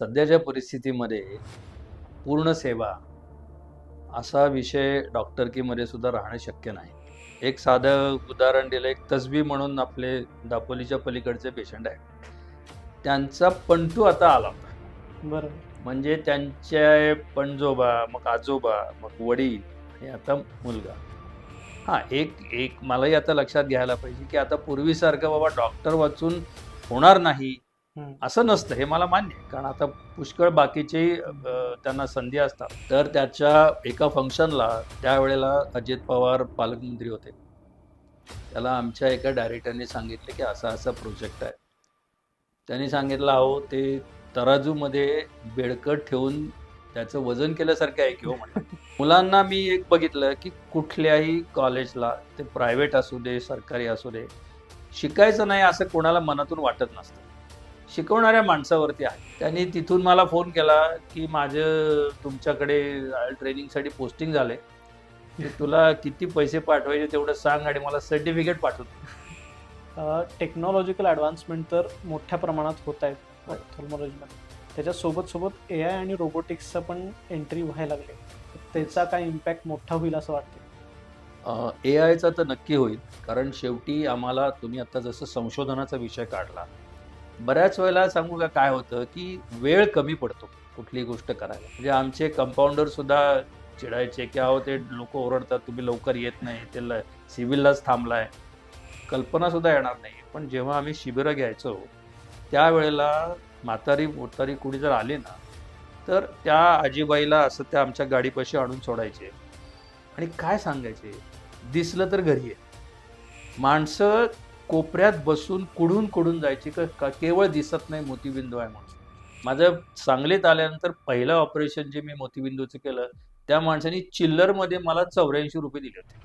सध्याच्या परिस्थितीमध्ये पूर्ण सेवा असा विषय डॉक्टरकीमध्ये सुद्धा राहणं शक्य नाही. एक साधं उदाहरण दिलं एक तसबी म्हणून आपले दापोलीच्या पलीकडचे पेशंट आहे त्यांचा पंटू आता आला होता. म्हणजे त्यांचे पणजोबा मग आजोबा मग वडील आणि आता मुलगा. हां एक एक मलाही आता लक्षात घ्यायला पाहिजे की आता पूर्वीसारखं बाबा डॉक्टर वाचून होणार नाही. असं नसतं हे मला मान्य कारण आता पुष्कळ बाकीचे त्यांना संधी असतात. तर त्याच्या एका फंक्शनला त्यावेळेला अजित पवार पालकमंत्री होते. त्याला आमच्या एका डायरेक्टरने सांगितले की असा असा प्रोजेक्ट आहे. त्यांनी सांगितलं अहो ते तराजूमध्ये बेडकट ठेवून त्याचं वजन केल्यासारखं आहे किंवा म्हणलं मुलांना मी एक बघितलं की कुठल्याही कॉलेजला ते प्रायव्हेट असू दे सरकारी असू दे शिकायचं नाही असं कोणाला मनातून वाटत नसतं. शिकवणाऱ्या माणसावरती आहे. त्यांनी तिथून मला फोन केला की माझं तुमच्याकडे ट्रेनिंगसाठी पोस्टिंग झाले. तुला किती पैसे पाठवायचे तेवढं सांग आणि मला सर्टिफिकेट पाठवतो टेक्नॉलॉजिकल ॲडव्हान्समेंट तर मोठ्या प्रमाणात होत आहेत ऑप्थॉल्मॉलॉजीमध्ये त्याच्यासोबत सोबत ए आय आणि रोबोटिक्सचं पण एंट्री व्हायला लागले. त्याचा काय इम्पॅक्ट मोठा होईल असं वाटतं ए आयचा तर नक्की होईल. कारण शेवटी आम्हाला तुम्ही आता जसं संशोधनाचा विषय काढला बऱ्याच वेळेला सांगू का काय होतं की वेळ कमी पडतो कुठली गोष्ट करायला. म्हणजे आमचे कंपाऊंडर सुद्धा चिडायचे की अहो ते लोक ओरडतात तुम्ही लवकर येत नाही ते सिव्हिललाच थांबलाय. कल्पना सुद्धा येणार नाही पण जेव्हा आम्ही शिबिरं घ्यायचो त्यावेळेला म्हातारी मोतारी कुणी जर आली ना तर त्या आजीबाईला असं त्या आमच्या गाडीपाशी आणून सोडायचे. आणि काय सांगायचे? दिसलं तर घरी आहे माणसं कोपऱ्यात बसून कुडून कुडून जायची का केवळ दिसत नाही मोतीबिंदू आहे म्हणून. माझं सांगलीत आल्यानंतर पहिलं ऑपरेशन जे मी मोतीबिंदूचं केलं त्या माणसाने चिल्लरमध्ये मला चौऱ्याऐंशी रुपये दिले होते.